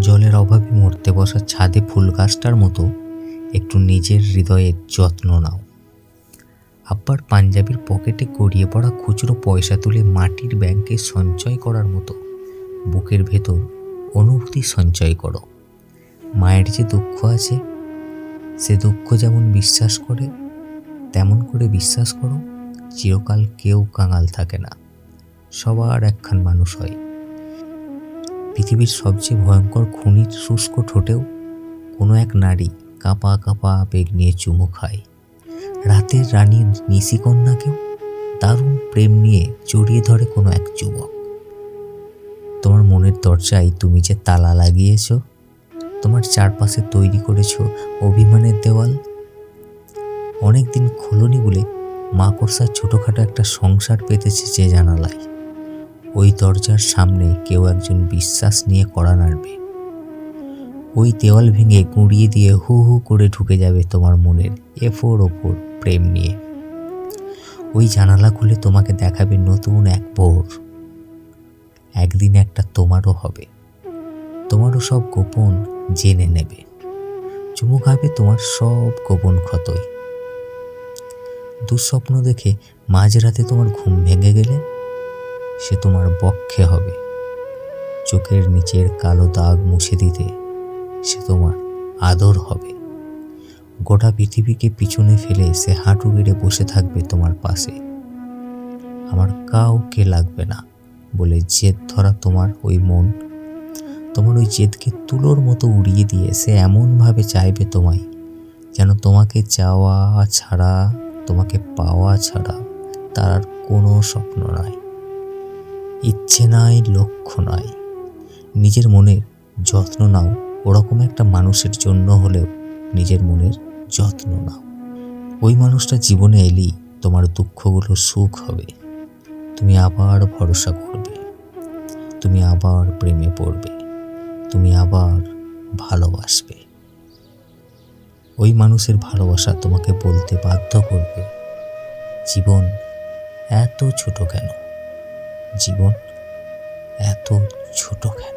জলের অভাবে মরতে বসা ছাদে ফুল গাছটার মতো একটু নিজের হৃদয়ের যত্ন নাও। আব্বার পাঞ্জাবির পকেটে গড়িয়ে পড়া খুচরো পয়সা তুলে মাটির ব্যাংকে সঞ্চয় করার মতো বুকের ভেতর অনুভূতি সঞ্চয় করো। মায়ের যে দুঃখ আছে, সে দুঃখ যেমন বিশ্বাস করে, তেমন করে বিশ্বাস করো, চিরকাল কেউ কাঙাল থাকে না। সবার একখান মানুষ হয়। পৃথিবীর সবচেয়ে ভয়ঙ্কর খুনির শুষ্ক ঠোঁটেও কোনো এক নারী কাঁপা কাঁপা আবেগ নিয়ে চুমু খায়। রাতের রানী নিশিকন্যাকেও দারুণ প্রেম নিয়ে জড়িয়ে ধরে কোনো এক যুবক। তোমার মনের দরজায় তুমি যে তালা লাগিয়েছ, তোমার চারপাশে তৈরি করেছ অভিমানের দেওয়াল অনেক দিন খোলনি বলে মাকড়সার ছোটোখাটো একটা সংসার পেতেছে যে জানালায়। ওই দরজার সামনে কেউ একজন বিশ্বাস নিয়ে কড়া নাড়বে। ওই দেওয়াল ভেঙে গুঁড়িয়ে দিয়ে হু হু করে ঢুকে যাবে তোমার মনের এফোর ওপর প্রেম নিয়ে। ওই জানালা খুলে তোমাকে দেখাবে নতুন এক ভোর। একদিন একটা তোমারও হবে। তোমারও সব গোপন জেনে নেবে। চুমু খাবে তোমার সব গোপন ক্ষতই। দুঃস্বপ্ন দেখে মাঝরাতে তোমার ঘুম ভেঙে গেলে সে তোমার বক্ষে হবে। চোখের নিচের কালো দাগ মুছে দিতে সে তোমার আদর হবে। গোটা পৃথিবীকে পিছনে ফেলে সে হাঁটু গেড়ে বসে থাকবে তোমার পাশে। আমার কাউকে লাগবে না বলে জেদ ধরা তোমার ওই মন। তোমার ওই জেদকে তুলোর মতো উড়িয়ে দিয়ে সে এমনভাবে চাইবে তোমায় যেন তোমাকে চাওয়া ছাড়া, তোমাকে পাওয়া ছাড়া তার আর কোনো স্বপ্ন নাই ইচ্ছে নাই, লক্ষ্য নাই। নিজের মনের যত্ন নাও। ওরকম একটা মানুষের জন্য হলেও নিজের মনের যত্ন নাও। ওই মানুষটা জীবনে এলেই তোমার দুঃখগুলো সুখ হবে। তুমি আবার ভরসা করবে। তুমি আবার প্রেমে পড়বে। তুমি আবার ভালোবাসবে। ওই মানুষের ভালোবাসা তোমাকে বলতে বাধ্য করবে, জীবন এত ছোট কেন? জীবন এত ছোট কেন